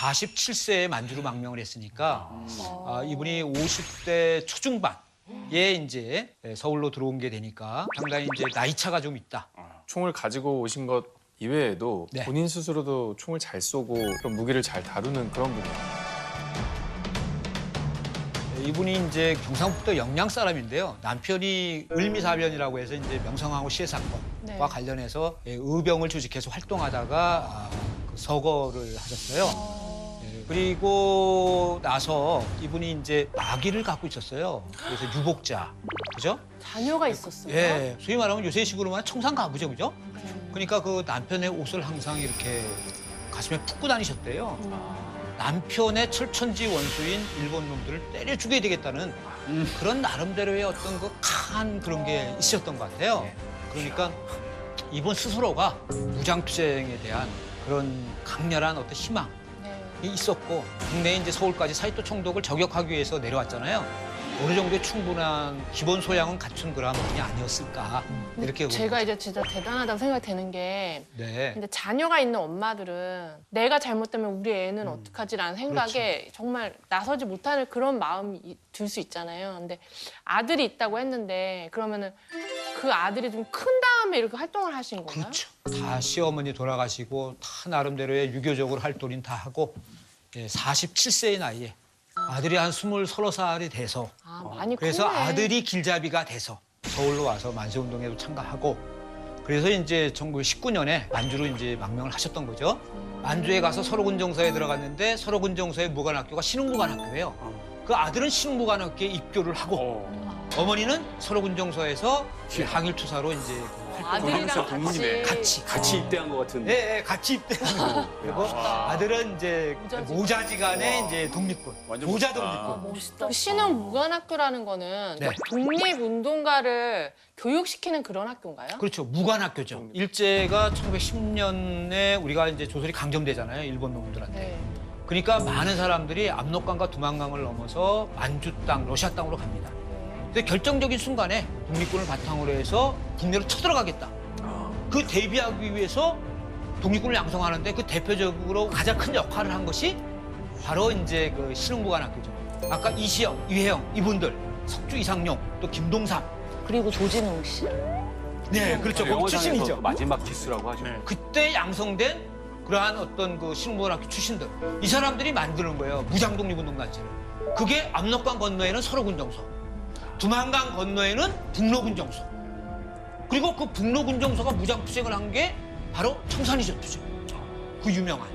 47세에 만주로 망명을 했으니까 아, 이분이 50대 초중반에 이제 서울로 들어온 게 되니까 상당히 이제 나이 차가 좀 있다. 총을 가지고 오신 것 이외에도 네. 본인 스스로도 총을 잘 쏘고 그런 무기를 잘 다루는 그런 분이에요. 네, 이분이 이제 경상북도 영양 사람인데요. 남편이 을미사변이라고 해서 이제 명성황후 시해 사건과 네. 관련해서 예, 의병을 조직해서 활동하다가 아, 그 서거를 하셨어요. 예, 그리고 나서 이분이 이제 아기를 갖고 있었어요. 그래서 유복자, 그죠? 자녀가 있었어요. 예, 소위 말하면 요새식으로만 청산 가부죠, 그죠? 음. 그러니까 그 남편의 옷을 항상 이렇게 가슴에 품고 다니셨대요. 음. 남편의 철천지 원수인 일본 놈들을 때려 죽여야 되겠다는 그런 나름대로의 어떤 그 강한 그런 게 있었던 것 같아요. 그러니까 이분 스스로가 무장투쟁에 대한 그런 강렬한 어떤 희망이 네. 있었고 국내에 이제 서울까지 사이토 총독을 저격하기 위해서 내려왔잖아요. 어느 정도의 충분한 기본 소양은 갖춘 그런 분이 아니었을까 이렇게 음, 제가 이제 진짜 대단하다고 생각이 되는 게 네. 근데 자녀가 있는 엄마들은 내가 잘못되면 우리 애는 어떡하지라는 생각에 정말 나서지 못하는 그런 마음이 들 수 있잖아요. 근데 아들이 있다고 했는데 그러면은 그 아들이 좀 큰 다음에 이렇게 활동을 하신 거예요? 그렇죠. 다 시어머니 돌아가시고 다 나름대로의 유교적으로 활동은 다 하고 예, 47세의 나이에 아들이 한 스물 서너 살이 돼서 아, 많이 그래서 크네. 아들이 길잡이가 돼서 서울로 와서 만세운동에도 참가하고 그래서 이제 1919년에 만주로 이제 망명을 하셨던 거죠. 만주에 가서 서로군정서에 들어갔는데 서로군정서의 무관학교가 신흥무관학교예요. 그 아들은 신흥무관학교에 입교를 하고 어머니는 서로군정서에서 항일투사로 이제 그 활동을 아들이랑. 같이 같이 같이 입대한 것 같은. 예, 예, 같이 입대하고 그리고 아들은 이제 모자지간. 모자지간의 이제 독립군, 완전 모자 멋있다. 독립군. 멋있다. 그 신흥 무관학교라는 거는 네. 독립운동가를 교육시키는 그런 학교인가요? 그렇죠, 무관학교죠. 일제가 1910년에 우리가 이제 조선이 강점되잖아요, 일본 놈들한테. 네. 그러니까 많은 사람들이 압록강과 두만강을 넘어서 만주 땅, 러시아 땅으로 갑니다. 근데 결정적인 순간에 독립군을 바탕으로 해서 국내로 쳐들어가겠다. 그 대비하기 위해서 독립군을 양성하는데 그 대표적으로 가장 큰 역할을 한 것이 바로 이제 그 신흥무관학교죠. 아까 이시영, 이회영 이분들, 석주 이상용, 또 김동삼. 그리고 조진웅 씨. 네, 그렇죠. 거기 출신이죠. 마지막 키스라고 하죠. 그때 양성된 그러한 어떤 그 신흥무관학교 출신들 이 사람들이 만드는 거예요 무장 독립운동단체를 그게 압록강 건너에는 서로군 정서 두만강 건너에는 북로군 정서 그리고 그 북로군 정서가 무장 투쟁을 한 게 바로 청산리 전투죠 그 유명한